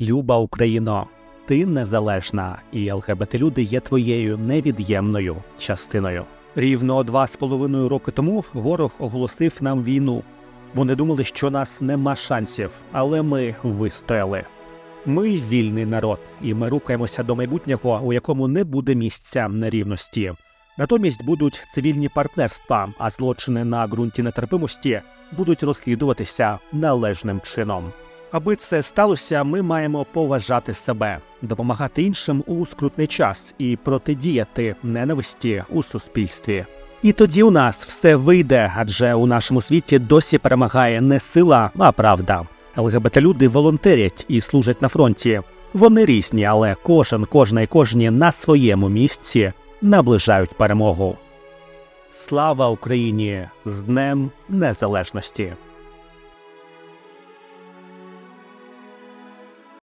Люба Україно, ти незалежна, і ЛГБТ-люди є твоєю невід'ємною частиною. Рівно два з половиною роки тому ворог оголосив нам війну. Вони думали, що нас нема шансів, але ми вистояли. Ми вільний народ, і ми рухаємося до майбутнього, у якому не буде місця нерівності. Натомість будуть цивільні партнерства, а злочини на ґрунті нетерпимості будуть розслідуватися належним чином. Аби це сталося, ми маємо поважати себе, допомагати іншим у скрутний час і протидіяти ненависті у суспільстві. І тоді у нас все вийде, адже у нашому світі досі перемагає не сила, а правда. ЛГБТ-люди волонтерять і служать на фронті. Вони різні, але кожен, кожна і кожні на своєму місці наближають перемогу. Слава Україні з Днем Незалежності!